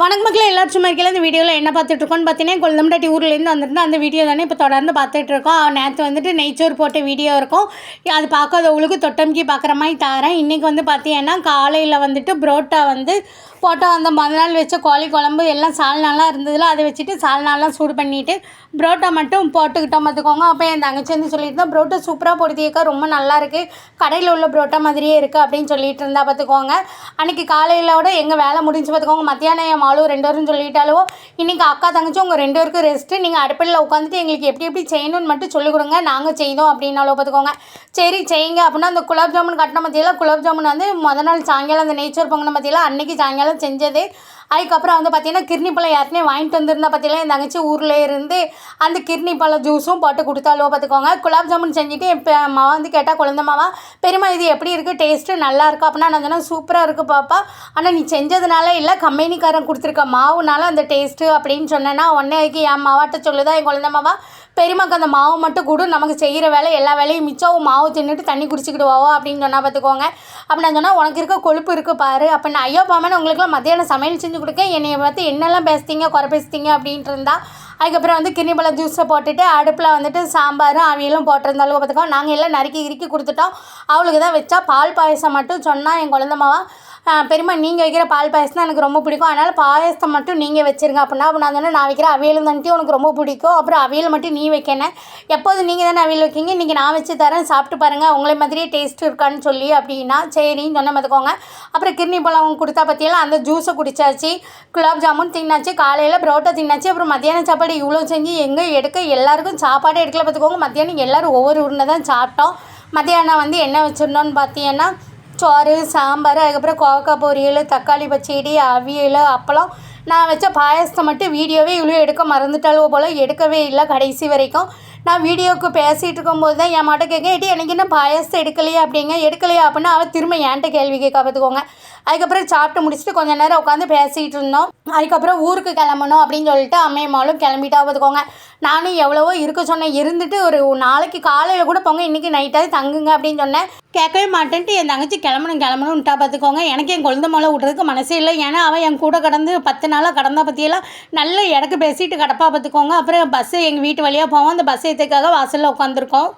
வணக்க மக்கள் எல்லாரும் சும்மா இருக்கல இந்த வீடியோவில் என்ன பார்த்துட்டு இருக்கோம்னு பார்த்தீங்கன்னா கொல்லம்பட்டி ஊர்லேருந்து வந்திருந்தா அந்த வீடியோ தானே இப்போ தொடர்ந்து பார்த்துட்டு இருக்கோம். நேற்று வந்துட்டு நெய்ச்சோர் போட்ட வீடியோ இருக்கும். அது பார்க்காதவங்களுக்கு தொட்டம்கி பார்க்குற மாதிரி தரேன். இன்றைக்கி வந்து பார்த்தீங்கன்னா காலையில் வந்துட்டு புரோட்டா வந்து போட்டோ அந்த மொதல் நாள் வச்ச கோழி குழம்பு எல்லாம் சால்னாலாம் இருந்ததில்ல அதை வச்சுட்டு சால்னாலாம் சூடு பண்ணிவிட்டு புரோட்டா மட்டும் போட்டுக்கிட்டோம் பார்த்துக்கோங்க. அப்போ என் தங்கச்சி வந்து சொல்லிட்டு இருந்தா புரோட்டா சூப்பராக போடுதியக்கா ரொம்ப நல்லா இருக்குது கடையில் உள்ள புரோட்டா மாதிரியே இருக்குது அப்படின்னு சொல்லிட்டு இருந்தால் பார்த்துக்கோங்க. அன்றைக்கி காலையிலோட எங்கள் வேலை முடிஞ்சு பார்த்துக்கோங்க. மத்தியானம் என் ரெண்டு வரும் சொல்லிட்டாலோ இன்றைக்கி அக்கா தங்கச்சி உங்கள் ரெண்டு பேருக்கும் ரெஸ்ட்டு நீங்கள் அடுப்பில் உட்காந்துட்டு எங்களுக்கு எப்படி எப்படி செய்யணும்னு மட்டும் சொல்லிக் கொடுங்க. நாங்கள் செய்தோம் அப்படின்னாலோ பார்த்துக்கோங்க. சரி செய்யுங்க. அப்படின்னா அந்த குலாப் ஜாமுன் கட்டின மத்தியெல்லாம் குலாப் ஜாமுன் வந்து முத நாள் சாயங்காலம் அந்த நேச்சர் பொங்கின மத்தியெல்லாம் அன்னைக்கு சாயங்காலம் செஞ்சது. அதுக்கப்புறம் வந்து பார்த்தீங்கன்னா கிர்னி பழம் யாருனே வாங்கிட்டு வந்திருந்தா பார்த்தீங்கன்னா என் தங்கச்சி ஊரில் இருந்து அந்த கிர்னி பழம் ஜூஸும் போட்டு கொடுத்தாலோ பார்த்துக்கோங்க குலாப் ஜாமுன் செஞ்சுட்டு இப்போ மாவா வந்து கேட்டால் குழந்த மாவா பெரியம்மா இது எப்படி இருக்குது டேஸ்ட்டு நல்லா இருக்கா? அப்படின்னா நான் சொன்னால் சூப்பராக இருக்குது பாப்பா. ஆனால் நீ செஞ்சதுனால இல்லை கம்பெனிக்காரன் கொடுத்துருக்க மாவுனால அந்த டேஸ்ட்டு அப்படின்னு சொன்னேன்னா உடனே அதுக்கு என் மாவாட்ட சொல்லுதா என் குழந்த மாவா பெரியம்மாக்கு அந்த மாவு மட்டும் கொடு நமக்கு செய்கிற வேலை எல்லா வேலையும் மிச்சம் மாவு தின்னுட்டு தண்ணி குடிச்சிக்கிடுவாவோ அப்படின்னு சொன்னால் பார்த்துக்கோங்க. அப்படி நான் சொன்னால் உனக்கு இருக்க கொழுப்பு இருக்குது பாரு. அப்போ நான் ஐயோ பாமன் உங்களுக்குலாம் மத்தியானம் சமையல் செஞ்சு கொடுக்க என்னையை பார்த்து என்னெல்லாம் பேசுத்தீங்க குறை பேசுத்தீங்க அப்படின்ட்டு இருந்தா அதுக்கப்புறம் வந்து கிண்ணி பழம் ஜூஸை போட்டுட்டு அடுப்பில் வந்துட்டு சாம்பாரும் அவியலும் போட்டிருந்தாலும் பார்த்துக்கோ நாங்கள் எல்லாம் நறுக்கி இறுக்கி கொடுத்துட்டோம். அவளுக்கு தான் வச்சா பால் பாயசம் மட்டும் சொன்னால் என் குழந்தமாவா பெரியம்மா நீங்கள் வைக்கிற பால் பாயசம் தான் எனக்கு ரொம்ப பிடிக்கும். அதனால் பாயசத்தை மட்டும் நீங்கள் வச்சிருங்க அப்படின்னா அப்போ நான் சொன்னேன் நான் வைக்கிற அவியலும் தான்ட்டு உனக்கு ரொம்ப பிடிக்கும். அப்புறம் அவியல் மட்டும் நீ வைக்கணும் எப்போதும் நீங்கள் தானே அவியல் வைக்கீங்க? இன்றைக்கி நான் வச்சு தரேன் சாப்பிட்டு பாருங்கள் உங்களை மாதிரியே டேஸ்ட் இருக்கான்னு சொல்லி அப்படின்னா சரின்னு சொன்ன பார்த்துக்கோங்க. அப்புறம் கிர்னி பழம் கொடுத்தா பற்றியெல்லாம் அந்த ஜூஸை குடிச்சாச்சு. குலாப் ஜாமுன் தின்னாச்சு. காலையில் பரோட்டா தின்னாச்சு. அப்புறம் மத்தியானம் சாப்பாடு இவ்வளோ செஞ்சு எங்கே எடுக்க? எல்லாருக்கும் சாப்பாடே எடுக்கல பார்த்துக்கோங்க. மத்தியானம் எல்லோரும் ஒவ்வொரு உருண்டை தான் சாப்பிட்டோம். மத்தியானம் வந்து என்ன வச்சுருந்தோன்னு பார்த்தீங்கன்னா சோறு சாம்பார் அதுக்கப்புறம் கோவக்காய் பொரியல் தக்காளி பச்சடி அவியல் அப்பளம். நான் வச்ச பாயசத்தை மட்டும் வீடியோவே இவ்வளோ எடுக்க மறந்துட்டாலோ போல் எடுக்கவே இல்லை கடைசி வரைக்கும். நான் வீடியோவுக்கு பேசிகிட்டு இருக்கும்போது தான் என் மாட்ட கேட்க ஏட்டி எனக்கு என்ன பாயசத்தை எடுக்கலையா அப்படிங்க. எடுக்கலையா? அப்படின்னா அவள் திரும்ப என்கிட்ட கேள்வி கேட்க பார்த்துக்கோங்க அதுக்கப்புறம் சாப்பிட்டு முடிச்சுட்டு கொஞ்ச நேரம் உட்காந்து பேசிகிட்டு இருந்தோம். அதுக்கப்புறம் ஊருக்கு கிளம்பணும் அப்படின்னு சொல்லிட்டு அம்மையம்மாலும் கிளம்பிட்டா பார்த்துக்கோங்க. நானும் எவ்வளவோ இருக்க சொன்னேன். இருந்துட்டு ஒரு நாளைக்கு காலையில் கூட போங்க. இன்றைக்கி நைட்டாவது தங்குங்க அப்படின்னு சொன்னேன். கேட்கவே மாட்டேன்ட்டு என் தங்கச்சி கிளம்பணும் கிளம்பணும்ட்டா பார்த்துக்கோங்க. எனக்கு என் குழந்தை மேலே விட்றதுக்கு மனசே இல்லை. ஏன்னா அவன் என் கூட கடந்து பத்து நாளாக கடந்தா பற்றியெல்லாம் நல்ல இடக்கு பேசிட்டு கிடப்பா பார்த்துக்கோங்க. அப்புறம் பஸ்ஸு எங்கள் வீட்டு வழியாக போவோம். அந்த பஸ் ஏற்றுக்காக வாசலில் உட்காந்துருக்கோம்